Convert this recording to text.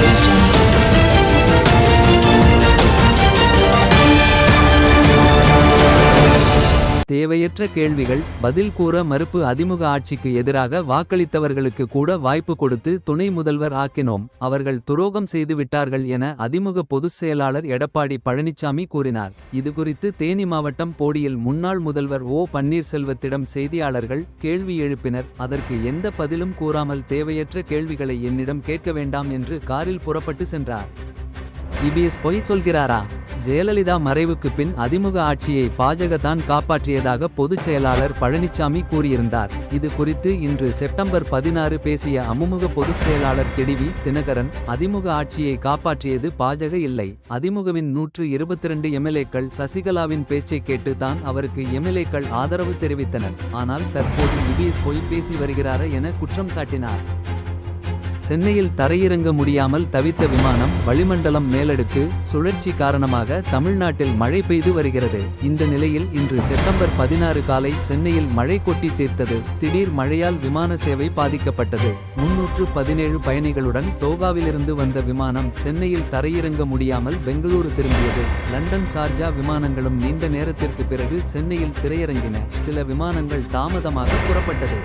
Thank you. தேவையற்ற கேள்விகள் பதில் கூற மறுப்பு அதிமுக ஆட்சிக்கு எதிராக வாக்களித்தவர்களுக்கு கூட வாய்ப்பு கொடுத்து துணை முதல்வர் ஆக்கினோம். அவர்கள் துரோகம் செய்து விட்டார்கள் என அதிமுக பொதுச் செயலாளர் எடப்பாடி பழனிசாமி கூறினார். இதுகுறித்து தேனி மாவட்டம் போடியில் முன்னாள் முதல்வர் ஓ. பன்னீர்செல்வத்திடம் செய்தியாளர்கள் கேள்வி எழுப்பினர். அதற்கு எந்த பதிலும் கூறாமல் தேவையற்ற கேள்விகளை என்னிடம் கேட்க வேண்டாம் என்று காரில் புறப்பட்டு சென்றார். இபிஎஸ் பொய் சொல்கிறாரா? ஜெயலலிதா மறைவுக்கு பின் அதிமுக ஆட்சியை பாஜக தான் காப்பாற்றியதாக பொதுச் செயலாளர் பழனிசாமி கூறியிருந்தார். இது குறித்து இன்று செப்டம்பர் பதினாறு பேசிய அமுமுக பொதுச் செயலாளர் கெடிவி தினகரன் அதிமுக ஆட்சியை காப்பாற்றியது பாஜக இல்லை. அதிமுகவின் நூற்று இருபத்திரண்டு எம்எல்ஏக்கள் சசிகலாவின் பேச்சை கேட்டு தான் அவருக்கு எம்எல்ஏக்கள் ஆதரவு தெரிவித்தனர். ஆனால் தற்போது இபிஎஸ் பொய் பேசி வருகிறாரா என குற்றம் சாட்டினார். சென்னையில் தரையிறங்க முடியாமல் தவித்த விமானம் வளிமண்டலம் மேலடுக்கு சுழற்சி காரணமாக தமிழ்நாட்டில் மழை பெய்து வருகிறது. இந்த நிலையில் இன்று செப்டம்பர் பதினாறு காலை சென்னையில் மழை கொட்டி தீர்த்தது. திடீர் மழையால் விமான சேவை பாதிக்கப்பட்டது. முன்னூற்று பதினேழு பயணிகளுடன் டோகாவிலிருந்து வந்த விமானம் சென்னையில் தரையிறங்க முடியாமல் பெங்களூரு திரும்பியது. லண்டன் சார்ஜா விமானங்களும் நீண்ட நேரத்திற்கு பிறகு சென்னையில் திரையிறங்கின. சில விமானங்கள் தாமதமாக புறப்பட்டது.